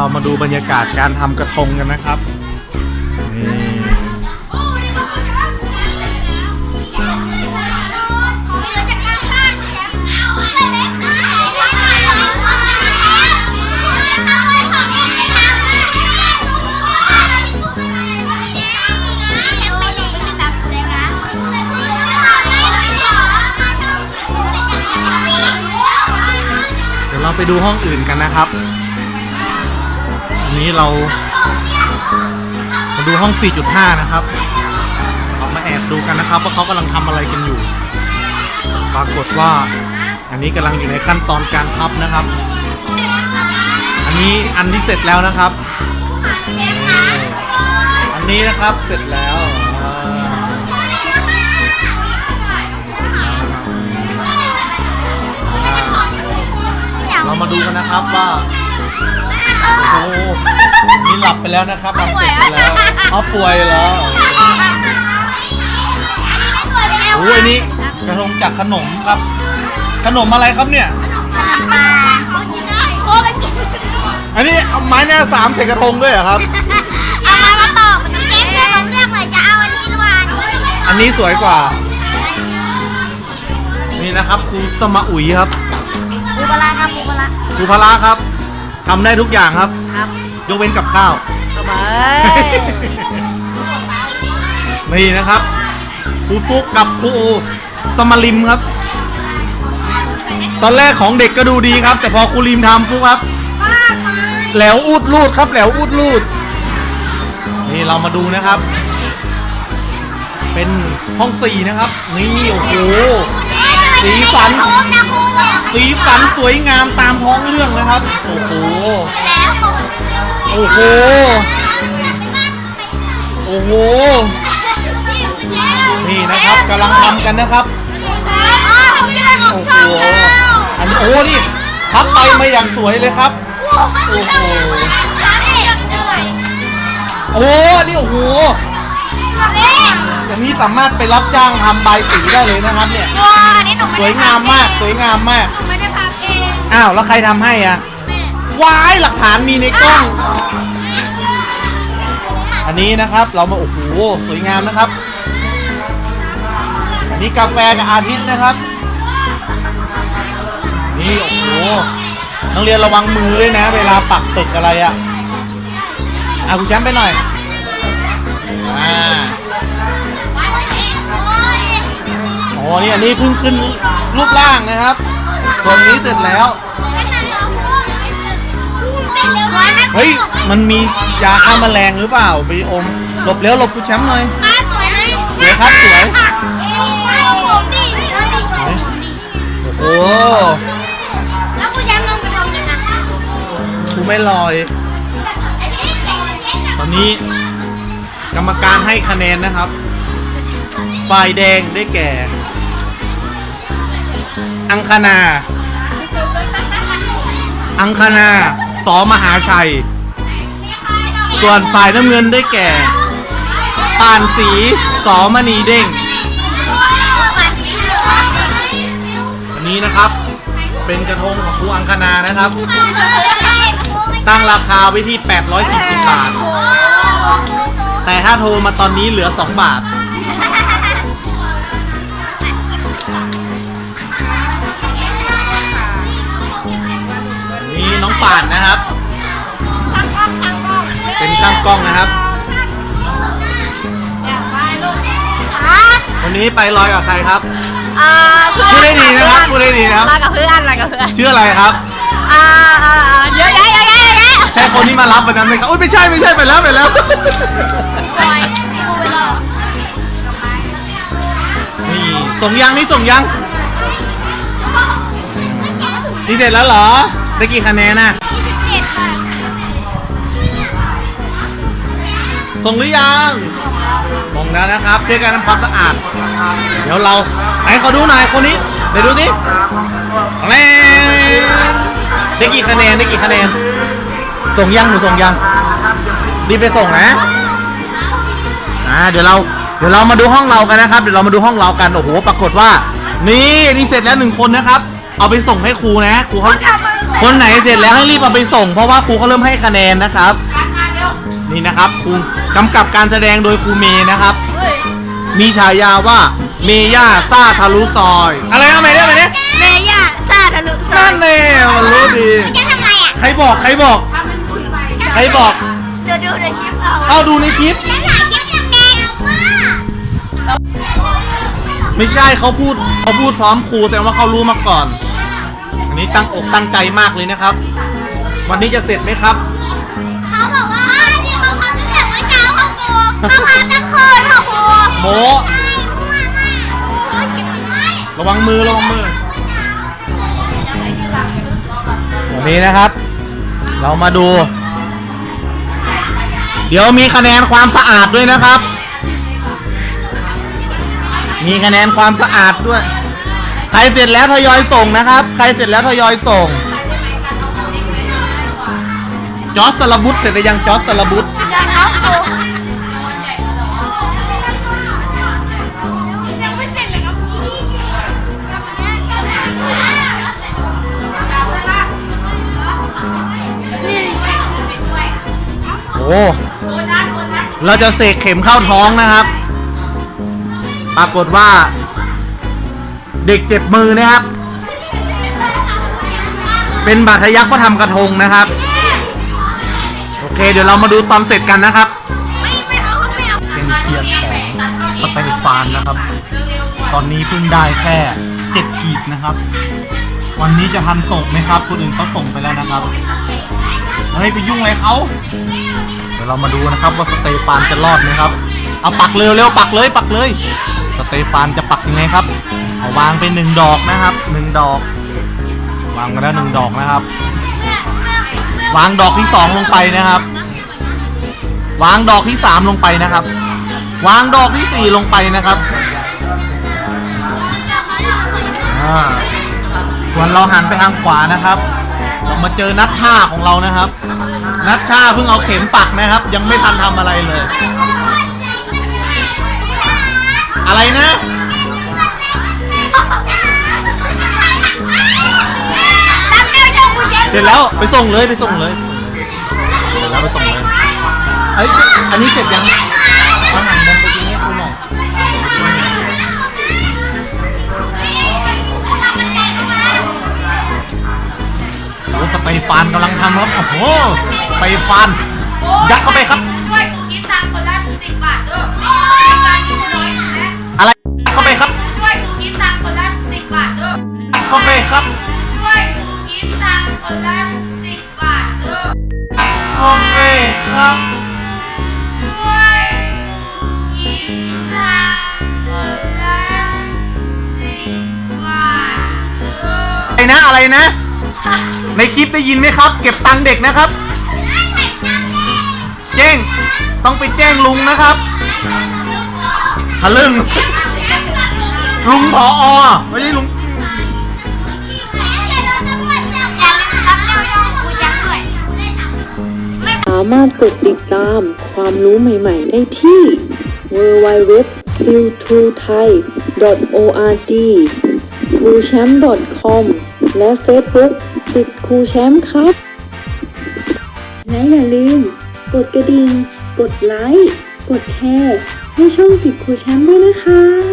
เรามาดูบรรยากาศการทำกระทงกันนะครับนี่เดี๋ยวเราไปดูห้องอื่นกันนะครับ นี้เรามาดูห้อง 4.5 นะครับเรามาแอบดูกันนะครับ ว่าเขากำลังทำอะไรกันอยู่ ปรากฏว่า อันนี้กำลังอยู่ในขั้นตอนการพับนะครับ อันนี้อันที่เสร็จแล้วนะครับ อันนี้นะครับเสร็จแล้วเรามาดูกันนะครับว่า โอ้โหนี่หลับไปแล้วนะครับทำเสร็จไปแล้วเอาป่วยเหรอโอ้ยนี่กระทงจากขนมครับ ขนมอะไรครับเนี่ย อันนี้เอาไม้หน้าสามใส่กระทงด้วยเหรอครับเอามามาตอบเชฟช่วยผมเลือกหน่อยจะเอาอันนี้หรือว่าอันนี้อันนี้สวยกว่า นี่นะครับครูสมะอุ๋ยครับ ปูปลาร้าครับปูปลาร้าครูพละครับ ทำได้ทุกอย่างครับ ครับยกเว้นกับข้าวก็ไปนี่นะครับครูฟุกกับครูสมลิมครับ ตอนแรกของเด็กก็ดูดีครับ แต่พอครูลิมทำปุ๊บครับ แหลวอูดลูดครับ แหลวอูดลูด นี่เรามาดูนะครับ เป็นห้องสี่นะครับ นี่โอ้โห สีสัน สีสันสวยงามตามท้องเรื่องนะครับ โอ้โหแล้วโอ้โห โอ้โห นี่นะครับกำลังทำกันนะครับอ๋อผมจะได้ออกโอ้โหช่องแล้วอันนี้โอ้นี่พับไปมาอย่างสวยเลยครับ โอ้โหช่องแล้วยังเหนื่อยโอ้นี่โอ้โหเอ๊ะอย่างนี้สามารถไปรับจ้างทำใบายสีได้เลยนะครับเนี่ย ว้าอันนี้หนูไม่สได้วยงามมากสวยงามมาก หนูไม่ได้พับเองอ้าวแล้วใครทำให้อะแม่ว้ายหลักฐานมีในกล้อง อันนี้นะครับเรามาโอ้โหสวยงามนะครับ อันนี้กาแฟกับอาทิตย์นะครับ นี่โอ้โหนักเรียนระวังมือด้วยนะ เวลาปักตึกอะไรอะ่ะอะคุณแชมป์ไปหน่อย นี่อันนี้เพิ่งขึ้นรูปร่างนะครับ ส่วนนี้เสร็จแล้ว เฮ้ย มันมียาฆ่าแมลงหรือเปล่าไปอม หลบเร็วหลบคุณแชมป์หน่อยป้าสวยไหมสวยครับสวยผมดิแล้วดูผมดิโอ้โหแล้วคุณย้ำลงกระทงยังไงครูไม่ลอยไอ้พี่ใจเย็นๆนะตอนนี้ กรรมการให้คะแนนนะครับ ฝ่ายแดงได้แก่ อังคณา อังคณาสอมหาชัย ส่วนฝ่ายน้ำเงินได้แก่ปานสีสอมณีเด้ง อันนี้นะครับ เป็นกระทงของครูอังคณานะครับ ตั้งราคาไว้ที่ 840 บาท แต่ถ้าโทรมาตอนนี้เหลือ 2 บาท ช่างกล้องนะครับอยากไปลูกฮะวันนี้ไปลอยกับใครครับ อ่าเพื่อนพูดได้ดีนะครับพูดได้ดีนะครับ มากับเพื่อนมากับเพื่อนชื่ออะไรครับ อ่าอ่าอ่าเยอะแยะเยอะแยะเยอะแยะใช่คนที่มารับวันนั้นไหมครับอุ้ยไม่ใช่ไม่ใช่ไปแล้วไปแล้วปล่อยพูดไปเลยนี่ส่งยังนี่ส่งยังนี่เสร็จแล้วเหรอได้กี่คะแนนน่ะ เส่งหรือยังส่งแล้วนะครับช่วยกันทำความสะอาด เดี๋ยวเราไหนขอดูหน่อยคนนี้เดี๋ยวดูสิแม่ได้กี่คะแนนได้กี่คะแนน ส่งยังหนูส่งยังรีบไปส่งนะอ่าเดี๋ยวเราเดี๋ยวเรามาดูห้องเรากันนะครับ เดี๋ยวเรามาดูห้องเรากันโอ้โหปรากฏว่า นี่นี่เสร็จแล้วหนึ่งคนนะครับ เอาไปส่งให้ครูนะครูเขาทำมันแต่คนไหนเสร็จแล้วให้รีบเอาไปส่ง เพราะว่าครูเขาเริ่มให้คะแนนนะครับ นี่นะครับครูกำกับการแสดงโดยครูเมย์นะครับมีฉายาว่าเมย่าซ่าทะลุซอย อะไรนะเมย์เนี่ยเมย์เนี่ยเมย่าซาทะลุซอนั่ยนเองมันรู้ดี ฉันทำไงอะใครบอกใครบอก ใครบอก เดี๋ยวดูในคลิปเอาเอาดูในคลิป ฉันถ่ายคลิปกับแม่ว่าไม่ใช่เขาพูดเขาพูดพร้อมครูแต่ว่าเขารู้มาก่อน อันนี้ตั้งอกตั้งใจมากเลยนะครับ วันนี้จะเสร็จไหมครับ เขาบอกว่านี่เขา ค่ะครูเขาพับตั้งคืนค่ะครูโมใช่ห่วมากโอ้ยเจ็บจังเลยระวังมือระวังมือ วันนี้นะครับ เรามาดู เดี๋ยวมีคะแนนความสะอาดด้วยนะครับ มีคะแนนความสะอาดด้วย ใครเสร็จแล้วทยอยส่งนะครับ ใครเสร็จแล้วทยอยส่ง จอร์จสลบุตเสร็จหรือยังจอร์จสลบุต โอ้เราจะเสกเข็มเข้าท้องนะครับ ปรากฏว่า เด็กเจ็บมือนะครับ เป็นบาดทะยักพระทำกระทงนะครับ โอเค เดี๋ยวเรามาดูตอนเสร็จกันนะครับเป็นเทียร์ของสเตฟานนะครับ ตอนนี้เพิ่งได้แค่เจ็ดกีบนะครับ วันนี้จะทันส่งไหมครับ คนอื่นเขาส่งไปแล้วนะครับเฮ้ยไปยุ่งอะไรเขา ดี๋ยวเรามาดูนะครับว่าสเตฟานจะรอดไหมครับ เอาปักเร็วเร็วปักเลยปักเลย สเตฟานจะปักยังไงครับ เอาวางไปหนึ่งดอกนะครับหนึ่งดอก วางไปแล้วหนึ่งดอกนะครับ วางดอกที่สองลงไปนะครับ วางดอกที่สามลงไปนะครับ วางดอกที่สี่ลงไปนะครับอ่าส่วนเราหันไปทางขวานะครับ เรามาเจอนัดชาของเรานะครับ นัดชาเพิ่งเอาเข็มปักนะครับ ยังไม่ทันทำอะไรเลย อะไรนะ รับเร็วชว์ครูเชฟเสร็จแล้วไปส่งเลยไปส่งเลยเสร็จแล้วไปส่งเลยเอ้ยอันนี้เสร็จยังมาหันมองไปตรงนี้คุณหน่อยโอ้สเตฟานกำลังทำครับโอ้โห สเตฟานยัดเข้าไปครับ ช่วยกูคิดตังค์คนละสิบบาทด้วยรายการที่น้อยนะอะไรเข้าไปครับช่วยกูคิดตังค์คนละสิบบาทด้วยเข้าไปครับช่วยกูคิดตังค์คนละสิบบาทด้วยเข้าไปครับช่วยกูคิดตังค์คนละสิบบาทด้วย อะไรนะอะไรนะ ในคลิปได้ยินไหมครับ เก็บตังค์เด็กนะครับ แจ้ง ต้องไปแจ้งลุงนะครับทะลึ่งลุงพออไม่ใช่ลุงสามารถกดติดตามความรู้ใหม่ ๆ ได้ที่ www s i l t o t h a i org ครูแชมป์ .com และ Facebook สิทธิ์ครูแชมป์ครับ และอย่าลืม กดกระดิ่ง กดไลค์ กดแชร์ ให้ช่องติดครูแชมป์ด้วยนะคะ